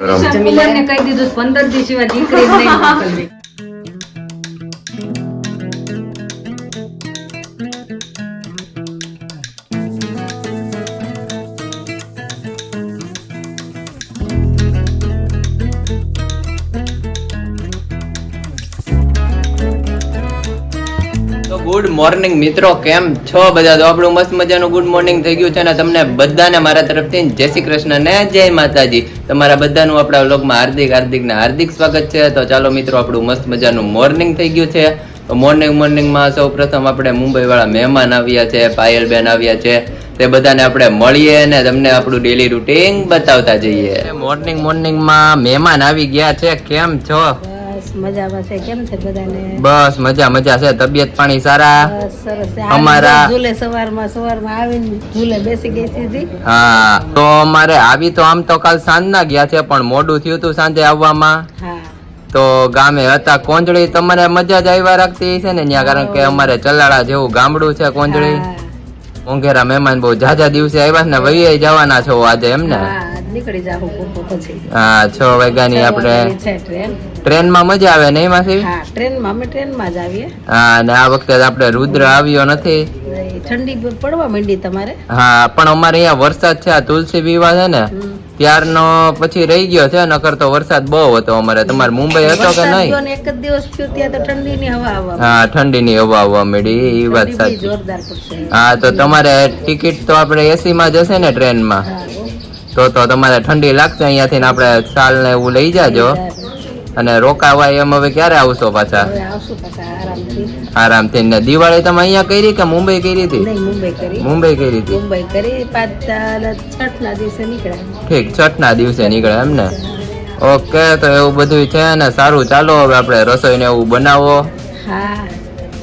કુમારને કહી દીધું પંદર દિવસ દીકરી નહીં મોકલવી. ગુડ મોર્નિંગ મિત્રો, કેમ છો બધા? તો આપણું મસ્ત મજાનું ગુડ મોર્નિંગ થઈ ગયું છે અને તમને બધાને મારા તરફથી જય શ્રી કૃષ્ણ ને જય માતાજી. તમારા બધાનું આપણા વ્લોગમાં હાર્દિક હાર્દિક ને હાર્દિક સ્વાગત છે. તો ચાલો મિત્રો, આપણું મસ્ત મજાનું મોર્નિંગ થઈ ગયું છે. તો મોર્નિંગ, મોર્નિંગમાં સૌ પ્રથમ આપણે મુંબઈ વાળા મહેમાન આવ્યા છે પાયલ બેન આવ્યા છે. તે બધાને આપણે મળીએ અને તમને આપણું ડેલી રૂટીન બતાવતા જઈએ. મોર્નિંગ, મોર્નિંગમાં મહેમાન આવી ગયા છે. કેમ છો? મજામાં છે. કેમ છે બધાને? બસ મજા મજા છે. તબિયત પાણી સારા? સરસ. અમારા- ઝૂલે સવારમાં સવારમાં આવીને ઝૂલે બેસી ગઈ હતી હા તો અમારે આવી તો આમ તો કાલ સાંજના ગયા છે પણ મોડું થયું હતું સાંજે આવવામાં. હા. તો ગામે હતા કોંજળી તમારે મજા જ આવ્યા રાખતી છે ને ત્યાં કારણ કે અમારે ચલાડા જેવું ગામડું છે કોંજળી. ઊંઘેરા મોંઘેરા મહેમાન બહુ જાજા દિવસે આવ્યા ને વહીએ જવાના છો આજે એમ ને. નીકળી જાવ પછી. હા છ વાગ્યાની આપણે ટ્રેન. ટ્રેનમાં મજા આવે નહીં માસી હા ટ્રેનમાં અમે ટ્રેનમાં જ આવીએ. હા અને આ વખતે આપણે રુદ્ર આવ્યો નથી. ઠંડી પડવા માંડી તમારે? હા પણ અમારે અહીંયા વરસાદ છે આ તુલસી વિવાહ છે ને ત્યારનો પછી રહી ગયો છે નકર તો વરસાદ બહુ હતો અમારે. તમારે મુંબઈ હતો કે નહીં? એક જ દિવસ ત્યાં તો ઠંડીની હવા આવવા હા ઠંડીની હવા આવવા મળી એ વાત સાચી. જોરદાર હા તો તમારે ટિકિટ તો આપણે એસી માં જશે ને ટ્રેનમાં? તો તો તમારે ઠંડી લાગશે અહીંયાથી આપણે શાલ ને એવું લઈ જાજો. અને રોકાવાય એમ હવે ક્યારે આવશો પાછા? આરામથી. ને દિવાળી તમે અહીંયા કરી કે મુંબઈ કરી હતી? મુંબઈ કરી. હતી? મુંબઈ છઠ ના દિવસે નીકળ્યા. ઠીક છઠ ના દિવસે નીકળે એમ ને? ઓકે તો એવું બધું છે ને સારું. ચાલો હવે આપણે રસોઈ ને એવું બનાવો.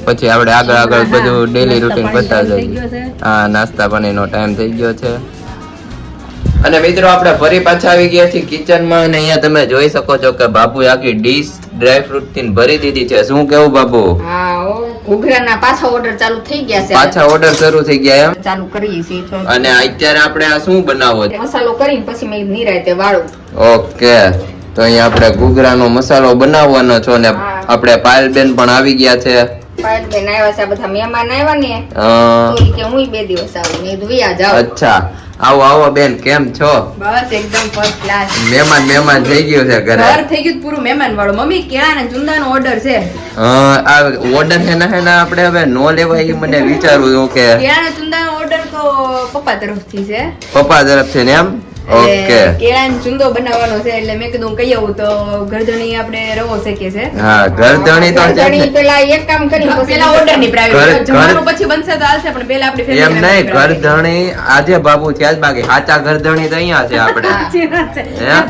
પછી આપણે આગળ આગળ બધું ડેલી રૂટીન થઈ જઈએ હા નાસ્તા પાણીનો ટાઈમ થઈ ગયો છે. અને મિત્રો આપણે ફરી પાછા આવી ગયા છીએ કિચનમાં અને અહીંયા તમે જોઈ શકો છો કે બાપુ આખી ડીશ ડ્રાય ફ્રૂટથી ભરી દીધી છે. શું કેવું બાપુ? ઘૂઘરાના પાછા ઓર્ડર ચાલુ થઈ ગયા છે. પાછા ઓર્ડર શરૂ થઈ ગયા એમ? ચાલુ કરીએ છીએ અને અત્યારે આપણે આ શું બનાવો છે? મસાલો કરીને પછી મેં નિરાયતે વાળું. ઓકે. તો અહીંયા આપણે ઘૂઘરાનો મસાલો બનાવવાનો છો ને. આપણે પાયલબેન પણ આવી ગયા છે. પાયલબેન આવ્યા છે આ બધા મહેમાન આવ્યા ને તો ઈ કે હું બે દિવસ આવું. મેં કીધું "વિયા જાઓ. અચ્છા. આવો આવો બેન કેમ છો? બસ એકદમ ફર્સ્ટ ક્લાસ મહેમાન મહેમાન થઈ ગયું છે ઘરે. ઘર થઈ ગયું પૂરું મહેમાન વાળું. મમ્મી કેળા ને ચુંદા નો ઓર્ડર છે આ ઓર્ડર છે ને હે ને આપણે હવે નો લેવાય એ મને વિચારવું કે કેળા ને ચુંદા નો ઓર્ડર તો પપ્પા તરફથી છે. પપ્પા તરફથી ને એમ? ઓકે. એટલે કેળા ચુંદો બનાવવાનો છે એટલે મેં કીધું કહી આવું તો ગરદણી આપણે રવો શેકીએ છે હા ગરદણી તો છે ગરદણી પેલા એક કામ કરી પેલા ઓર્ડરની પ્રાઇવેટ જમવાનું પછી બનશે તો હાલશે પણ પેલા આપણે એમ નહીં. ગરધણી આજે બાબુ ત્યાં જ બાકી. સાચા ગરધણી તો અહીંયા છે આપણે.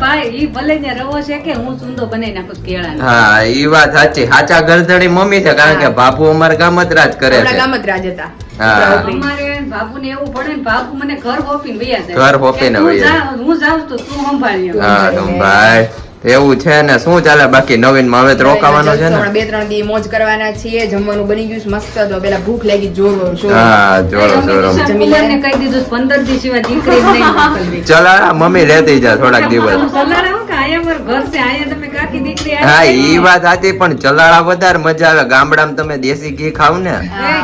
ભાઈ ઈ ભલે ને રવો છે કે હું સુંદો બનાવી નાખું કેળાનો. હા ઈ વાત સાચી. સાચા ગરધણી મમ્મી છે કારણ કે બાપુ અમારા ગામ જ રાજ કરે છે. ગામ જ રાજ હતા. અમારે બાપુ ને એવું પડે ને બાપુ મને ઘર હોપીને વયા જાય. ઘર હોપીને હું હું જાઉં તો તું સંભાળી હા ભાઈ એવું છે ને શું ચાલે? બાકી નવીનમાં હવે તો રોકાવાનો છે ને? બે ત્રણ દી મોજ કરવાના છીએ. જમવાનું બની ગયું છે મસ્ત તો પેલા ભૂખ લાગી જોર જોર હા જોરો જોરો કુમારને કહી દીધું 15 દી સિવાય દીકરી નહીં મોકલવી. ચલા મમ્મી લેતી જા થોડાક દિવસ. હું હું કે આયા ઘર છે આયા તમે કાકી દીકરી હા ઈ વાત સાચી પણ ચલાડા વધારે મજા આવે. ગામડામાં તમે દેશી ઘી ખાવ ને? એ,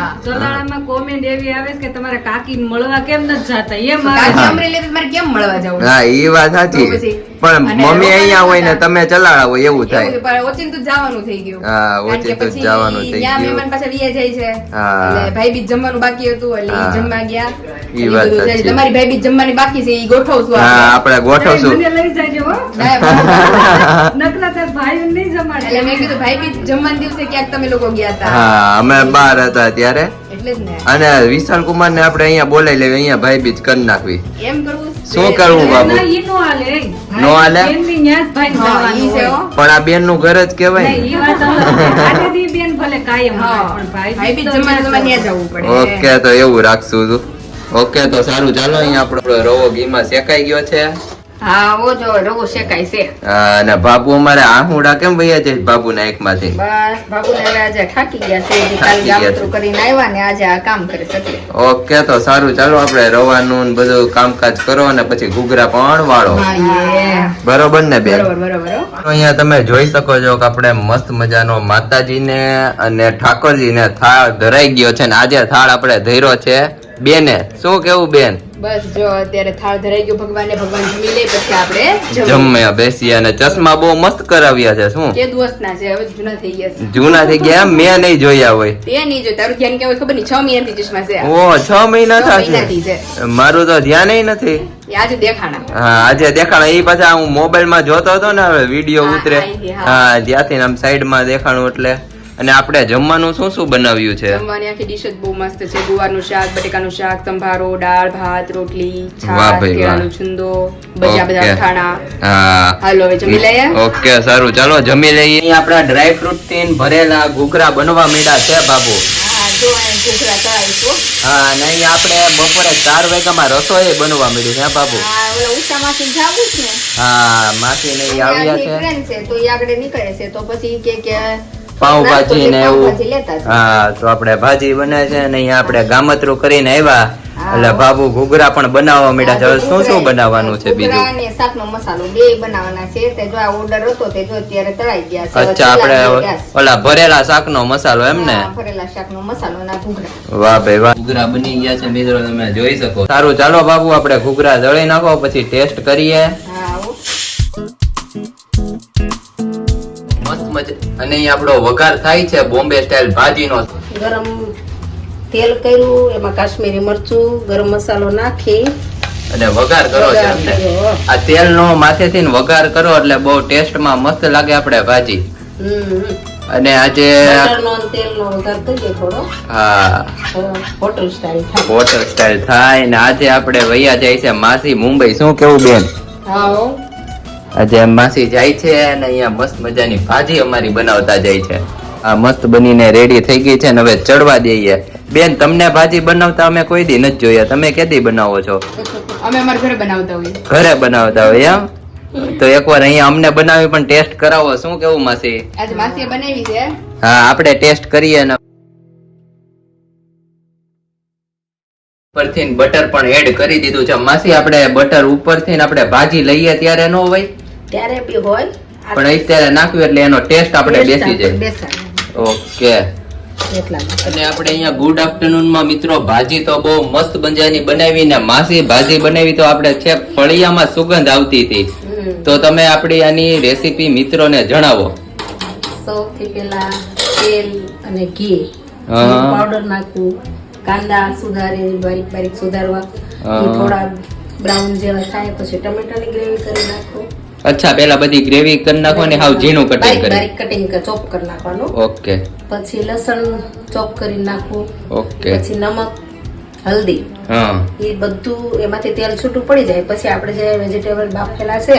કોમેન્ટ એવી આવે કે તમારે કાકી મળવા કેમ નથી જાતા? એમ કાકી અમરેલી તો કેમ મળવા જવું? હા ઈ વાત સાચી. પણ મમ્મી અહીંયા હોય ને તમે હોય એવું થાય. પણ ઓચિંતું જવાનું થઈ ગયું. હા, ઓચિંતું જવાનું થઈ ગયું. મહેમાન પાછા વિયા જાય છે. હા. એટલે ભાઈ બીજ જમવાનું બાકી હતું એટલે જમવા ગયા. ઈ વાત છે. તમારી ભાઈ બીજ જમવાની બાકી છે ઈ ગોઠવશું હા આપણે. ગોઠવશું. મને લઈ જાજો હો. નકલા તાર ભાઈ નહીં જમાડે. એટલે મેં કીધું ભાઈ બીજ જમવાના દિવસે ક્યાંક તમે લોકો ગયા હતા. હા અમે બહાર હતા ત્યારે. એટલે જ ને. અને વિશાલ કુમાર ને આપણે અહીંયા બોલાવી લેવી અહીંયા ભાઈ બીજ કરી નાખવી. એમ કરવું શું કરવું બાબુ? નો હાલે. પણ આ બેનનું ઘર જ કેવાય ઓકે તો એવું રાખશું તું. ઓકે તો સારું. ચાલો અહીંયા આપણો રવો ઘીમાં શેકાઈ ગયો છે. હા ઓ જો રવો શેકાય છે. અને બાબુ અમારે આહુડા કેમ વયા છે બાબુ ના એક માંથી બસ બાબુને હવે આજે થાકી ગયા છે કાલ થાકી ગયા ગામતરું છે. કરીને આવ્યા ને આજે આ કામ કરે છે ઓકે તો સારું ચાલો આપણે રવાનું ને બધું કામકાજ કરો અને પછી ઘૂઘરા પણ વાળો. બરોબર ને બેન? અહીંયા તમે જોઈ શકો છો કે આપણે મસ્ત મજાનો માતાજીને અને ઠાકોરજીને થાળ ધરાઈ ગયો છે ને આજે થાળ આપણે ધર્યો છે. બેને? શું કેવું બેન? બસ જો અત્યારે થાળ ધરાઈ ગયો ભગવાનને ભગવાન જમી લે પછી આપણે જમ્યા બેસી અને ચશ્મા બહુ મસ્ત કરાવ્યા છે શું? કે દિવસના છે હવે જૂના થઈ ગયા છે. જૂના થઈ ગયા મેં નહીં જોયા હોય. તે નહીં જો તારું ધ્યાન કેવું ખબર નહીં? છ મહિનાથી ચશ્મા છે. ઓ છ મહિના થશે. મારું તો ધ્યાન નથી. આજે દેખાણા. હા આજે દેખાણા. એ પાછા હું મોબાઈલમાં જોતો હતો ને હવે વીડિયો ઉતરે. હા ત્યાંથી આમ સાઈડમાં દેખાણું એટલે. અને આપણે જમવાનું શું શું બનાવ્યું છે? જમવાની આખી ડીશ જ બહુ મસ્ત છે. ગુવારનું શાક બટેકાનું શાક સંભારો દાળ ભાત રોટલી છાશ કેળાનો છુંદો ભજીયા બધા. અથાણા. હા. હાલો હવે જમી લઈએ? ઓકે સારું. ચાલો જમી લઈએ. અહીં આપણા ડ્રાય ફ્રૂટથી ભરેલા ઘૂઘરા બનવા મીડા છે બાબુ? હા જો અહીં ઘૂઘરા તળાવીશું. હા અને આપણે બપોરે ચાર વાગ્યામાં રસોઈ બનવા માંડી છે બાબુ? હા માસી ને આવ્યા છે. છે તો એ આગળ નીકળે છે તો પછી કે કે પાઉંભાજી ને એવું. હા તો આપણે ભાજી બને છે અને અહીંયા આપણે ગામતરું કરીને આવ્યા. એટલે બાબુ ઘૂઘરા પણ બનાવવા મળ્યા છે. હવે શું શું બનાવવાનું છે બીજું? અને શાકનો મસાલો બે બનાવવાના છે. તે જો આ ઓર્ડર હતો તે જો અત્યારે તળાઈ ગયા છે. અચ્છા આપણે ઓલા ભરેલા શાકનો મસાલો એમ ને? ભરેલા શાકનો મસાલો ના ઘૂઘરા. વાહ ભાઈ વાહ. ઘૂઘરા બની ગયા છે મિત્રો તમે જોઈ શકો સારું ચાલો બાબુ આપણે ઘૂઘરા દળી નાખો પછી ટેસ્ટ કરીએ. મસ્ત અને અહીં આપણો વઘાર થાય છે બોમ્બે સ્ટાઇલ ભાજીનો. ગરમ તેલ કર્યું એમાં કાશ્મીરી મરચું ગરમ મસાલો નાખી. અને વઘાર કરો છે કર્યો. આ તેલનો માથેથી વઘાર કરો એટલે બહુ ટેસ્ટમાં મસ્ત લાગે આપણે ભાજી. અને આજે તેલનો વઘાર કરીએ થોડો. હા. હોટલ સ્ટાઇલ થાય. હોટલ સ્ટાઇલ થાય ને આજે આપણે વૈયા જાય છે માસી મુંબઈ. શું કેવું બેન? હો. આજે માસી જાય છે અને અહીંયા મસ્ત મજાની ભાજી અમારી બનાવતા જાય છે. આ મસ્ત બનીને રેડી થઈ ગઈ છે ને હવે ચડવા દઈએ. બેન તમને ભાજી બનાવતા અમે કોઈ દી નથી જોયા. તમે કેદી બનાવો છો? અમે અમારા ઘરે બનાવતા હોઈએ. ઘરે બનાવતા હોય એમ? તો એકવાર અહીંયા અમને બનાવી પણ ટેસ્ટ કરાવો. શું કેવું માસી? આજે માસીએ બનાવી છે. હા આપણે ટેસ્ટ કરીએ ને ઉપરથી બટર પણ એડ કરી દીધું છે. માસી આપણે બટર ઉપરથી આપણે ભાજી લઈએ ત્યારે ન હોય? ત્યારે બી હોય. પણ અત્યારે નાખ્યું એટલે એનો ટેસ્ટ આપણે બેસી જાય. ઓકે. અને આપણે અહીંયા ગુડ આફ્ટરનૂનમાં મિત્રો ભાજી તો બહુ મસ્ત બંજાની બનાવી ને માસી ભાજી બનાવી તો આપણે છે ફળિયામાં સુગંધ આવતી હતી. તો તમે આપણી આની રેસીપી મિત્રોને જણાવો. સૌથી પહેલા તેલ અને ઘી. પાવડર નાખવું. કાંદા સુધારી બારીક બારીક સુધારવા. થોડા બ્રાઉન જેવા થાય પછી ટમેટાની ગ્રેવી કરી નાખો. અચ્છા પેલા બધી ગ્રેવી કરી નાખો ને હાવ ઝીણું કટિંગ કરી. બારીક કટિંગ ચોપ કરી નાખવાનું. ઓકે. પછી લસણ ચોપ કરી નાખવું. ઓકે. પછી નમક હલ્દી. હા. એ બધું એમાંથી તેલ છૂટું પડી જાય. પછી આપણે જે વેજીટેબલ બાફેલા છે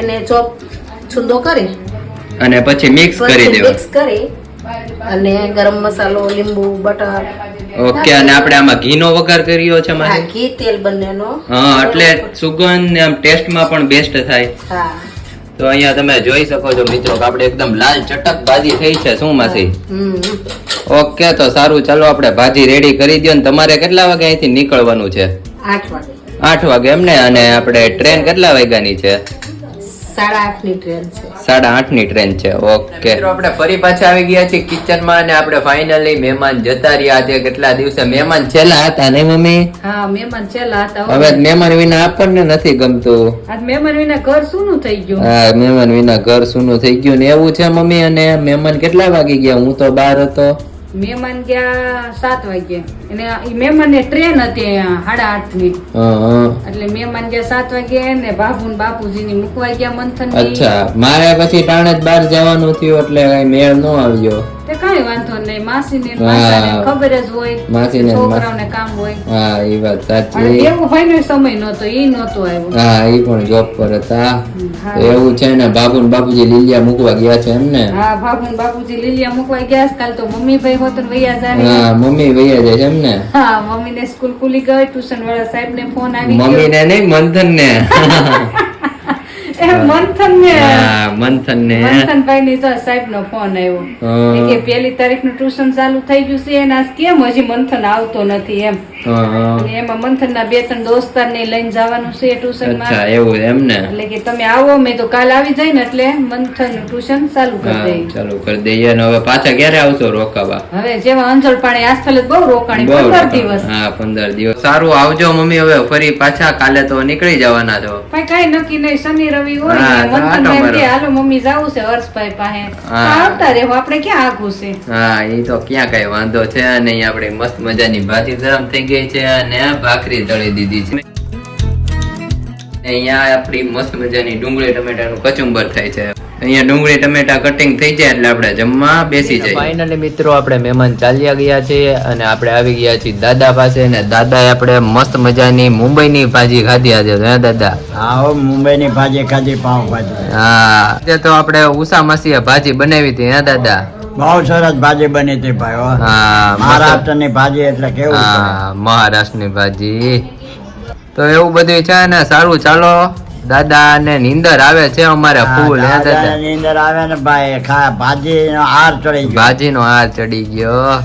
એને ચોપ છુંદો કરી. અને પછી મિક્સ કરી દેવા મિક્સ કરી અને ગરમ મસાલો લીંબુ બટર ઓકે અને આપણે આમાં ઘીનો વઘાર કર્યો છે મારે? ઘી તેલ બંનેનો. હા એટલે સુગંધ ને આમ ટેસ્ટમાં પણ બેસ્ટ થાય. હા. તો અહીંયા તમે જોઈ શકો છો મિત્રો કે આપણે એકદમ લાલ ચટક ભાજી થઈ છે શું માસી ઓકે તો સારું ચાલો આપણે ભાજી રેડી કરી દો ને તમારે કેટલા વાગે અહીંથી નીકળવાનું છે? આઠ વાગે. આઠ વાગે એમ ને? અને આપણે ટ્રેન કેટલા વાગ્યાની છે? સાડા આઠ ટ્રેન છે. સાડા આઠ ટ્રેન છે ઓકે. આપણે ફરી પાછા આવી ગયા છીએ કિચન અને આપણે ફાઇનલી મહેમાન જતા રહ્યા આજે કેટલા દિવસે મહેમાન છેલા હતા ને મમ્મી? હા મહેમાન છેલ્લા હતા. હવે મહેમાન વિના આપણને નથી ગમતું. આજ મહેમાન વિના ઘર શું થઈ ગયું. હા મહેમાન વિના ઘર સૂનું થઈ ગયું ને એવું છે મમ્મી? અને મહેમાન કેટલા વાગી ગયા? હું તો બહાર હતો. મહેમાન ગયા સાત વાગે અને મહેમાન ને ટ્રેન હતી સાડા આઠની. એટલે મહેમાન ગયા સાત વાગે ને બાપુ ને બાપુજી ની મૂકવા ગયા મંથન અચ્છા મારે પછી ટાણે જ બહાર જવાનું થયું એટલે કઈ મેળ ન આવ્યો. તે કાંઈ વાંધો નહીં. માસીને માસાને ખબર જ હોય માસીને છોકરાઓને કામ હોય. હા એ વાત અને એવું હોય ને સમય નહોતો ઈ નહોતો આવ્યો. હા એ પણ જોબ પર હતા. એવું છે ને બાબુ ને બાપુજી લીલિયા મૂકવા ગયા છે એમ ને હા ને બાપુજી લીલિયા મૂકવા ગયા છે. કાલ તો મમ્મી ભાઈ હોત ને વૈયા હા મમ્મી વૈયા જાય છે એમ ને હા મમ્મી ને સ્કૂલ ખુલી ગઈ ટ્યુશન વાળા સાહેબ ને ફોન આવી મમ્મી ને નહીં મંથન ને મંથન ને મંથન ને મંથનભાઈ ની તો સાહેબ નો ફોન આવ્યો કે પહેલી તારીખનું ટ્યુશન ચાલુ થઈ ગયું છે અને કેમ હજી મંથન આવતો નથી એમ. હા, હા. અને એમાં મંથન ના બે ત્રણ દોસ્તાર ને લઈને જવાનું છે ટ્યુશનમાં એવું એમ ને? એટલે કે તમે આવો મેં તો કાલ આવી જાય ને એટલે મંથનનું ટ્યુશન ચાલુ કરી હા ચાલુ કરી દઈએ અને હવે પાછા ક્યારે આવશો રોકાવા? હવે જેવા અંજળ પાણી જ બહુ રોકાણી પંદર દિવસ. હા પંદર દિવસ. સારું આવજો મમ્મી હવે ફરી પાછા કાલે તો નીકળી જવાના છો. પણ કઈ નક્કી નહીં શનિ રવિ હોય હા, ને એમ કે હાલો મમ્મી જાવું છે હર્ષભાઈ પાસે. આવતા રહેવું આપણે ક્યાં આઘું છે? હા એ તો ક્યાં કઈ વાંધો છે અને આપણે મસ્ત મજાની ભાજી ગરમ થઈ ગઈ છે અને ભાખરી તળી દીધી છે. અહીંયા આપણી મસ્ત મજાની ડુંગળી ટમેટાનું કચુંબર થાય છે. અહીંયા ડુંગળી ટમેટા કટિંગ થઈ જાય એટલે આપણે જમવા બેસી જાય ફાઇનલી મિત્રો આપણે મહેમાન ચાલ્યા ગયા છે અને આપણે આવી ગયા છીએ દાદા પાસે અને દાદાએ આપણે મસ્ત મજાની મુંબઈની ભાજી ખાધી આજે હે દાદા? હા મુંબઈની ભાજી ખાધી પાવ ભાજી હા આજે તો આપણે ઉષા મસીએ ભાજી બનાવી હતી હે દાદા? બહુ સરસ ભાજી બની હતી ભાઈ હા. મહારાષ્ટ્રની ભાજી એટલે કેવું હા મહારાષ્ટ્રની ભાજી. તો એવું બધું છે ને સારું ચાલો. દાદા ને નીંદર આવે છે અમારે ફૂલ હે દાદા? નીંદર આવે ને ભાઈ ભાજી નો હાર ચડી ગયો. ભાજીનો હાર ચડી ગયો.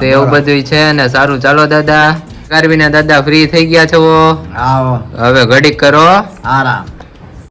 તો એવું. બધું છે ને સારું. ચાલો દાદા. કરવીને દાદા ફ્રી થઈ ગયા છો? હવે ઘડીક કરો. આરામ.